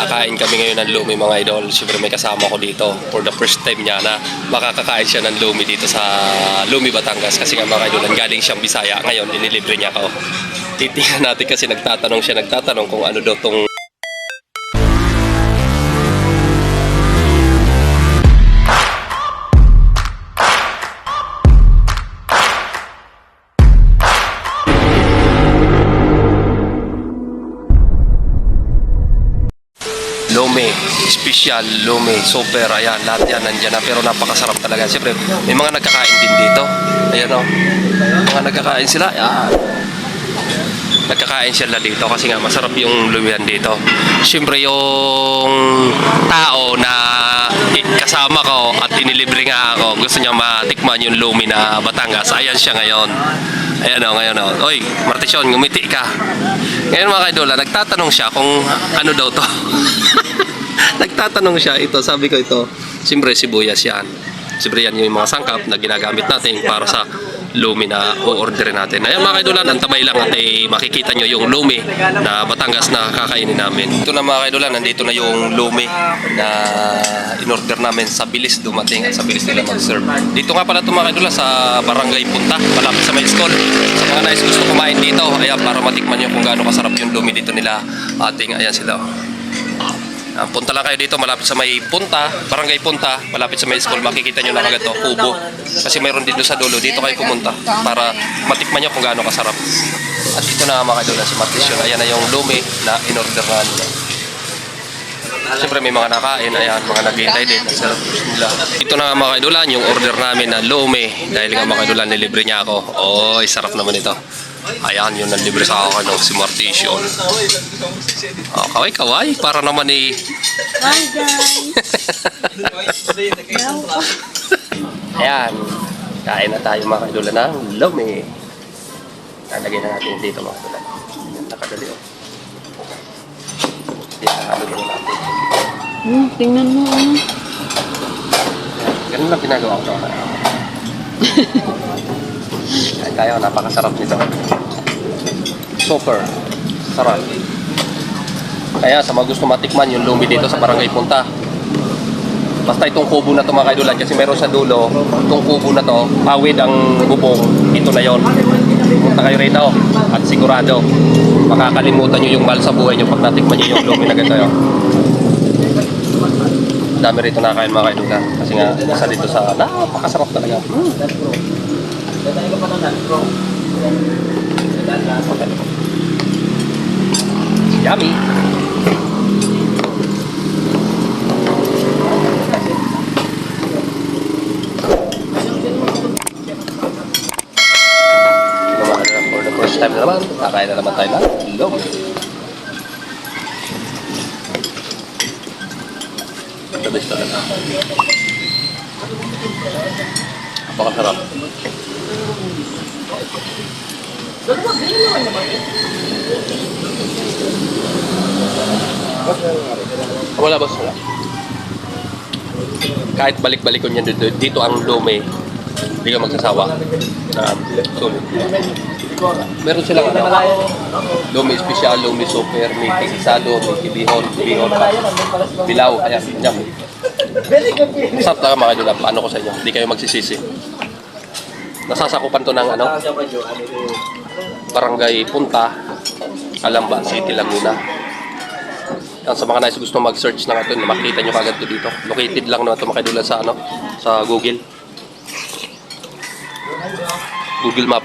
kakain kami ngayon ng lumi mga idol. Siyempre may kasama ko dito for the first time niya na makakakain siya ng lumi dito sa Lumi, Batangas. Kasi nga mga idol, galing siyang Bisaya. Ngayon, dinilibre niya ako. Titingnan natin kasi nagtatanong siya, nagtatanong kung ano daw tong Lome, special, Lome, super, ayan, lahat yan nandiyan na pero napakasarap talaga. Siyempre, may mga nagkakain din dito. Ayan o, mga nagkakain sila, ayan. Nagkakain sila dito kasi nga masarap yung lumian dito. Siyempre yung tao na kasama ko at inilibre nga ako, gusto niya matikman yung lumi na Batangas. Ayan siya ngayon. Ayan o, ngayon o. Oy, Martisyon, ngumiti ka. Ngayon mga kaidola, nagtatanong siya kung ano daw to. nagtatanong siya, ito, sabi ko ito, siyempre sibuyas yan. Siyempre yan yung mga sangkap na ginagamit natin para sa lumi na o-order natin. Ayan mga kaidola, antabay lang at eh, makikita nyo yung lumi na Batangas na kakainin namin. Ito na mga kaidola, nandito na yung lumi na in-order namin sa bilis dumating at sa bilis nila mag-serve. Dito nga pala ito mga kaidola sa Barangay Punta, malapit sa may school. Sa mga nais gusto kumain dito, ayan, para matikman nyo kung gaano kasarap yung lumi dito nila ating, ayan sila. Ah, punta lang kayo dito malapit sa may punta, barangay punta, malapit sa may school, makikita nyo na agad to, kubo. Kasi mayroon dito sa dulo, dito kayo pumunta para matikman nyo kung gaano kasarap. At ito na mga kaidol si Martisyon, ayan na yung lumi na in-order na nila. Siyempre may mga nakain, ayan, mga naghihintay din. Sarap nila. Ito na mga kaidulan, yung order namin na lumi. Dahil nga mga kaidulan, nilibre niya ako. Oy, sarap naman ito. Ayan, yun ang libre sa akin ng si Martisyon. Oh, kaway kaway, para naman eh. Hi guys! Ayan, kain na tayo mga kaidulan ng lumi. Lalagay na natin dito mga kaidulan. Yan, nakadali oh. Yan, halagay na natin. Hmm, tingnan mo ano. Ganun lang ginagawa ko. Ay, kaya napakasarap nito. Super. Sarap. Kaya sa mga gusto matikman yung lumi dito sa Barangay Punta. Basta itong kubo na to mga kaidulan kasi meron sa dulo, itong kubo na to, pawid ang bubong, ito na yon. Punta kayo rito at sigurado makakalimutan nyo yung mahal sa buhay nyo pag natikman nyo yung lumi na ganito. yun. Dami rito nakakain mga kaidulan kasi nga isa dito sa napakasarap talaga. Yummy! naman na for the first time na naman, kakain na naman tayo ng log. The best talaga. Napakasarap. Wala ba wala? Kahit balik-balikon yan dito, dito ang lume, hindi ka magsasawa. Um, sulit. Meron silang ano, lumi special, lumi super, may tigisado, may tibihon, tibihon pa, bilaw, ayan, yan. Masarap talaga mga kaibigan, paano ko sa inyo, hindi kayo magsisisi. Nasasakupan to ng ano, Barangay Punta, Alamba City, Laguna. Yan, sa mga nais gusto mag-search na ito, makita nyo kagad to dito. Located lang naman ito makaidulan sa ano, sa Google. Google Map.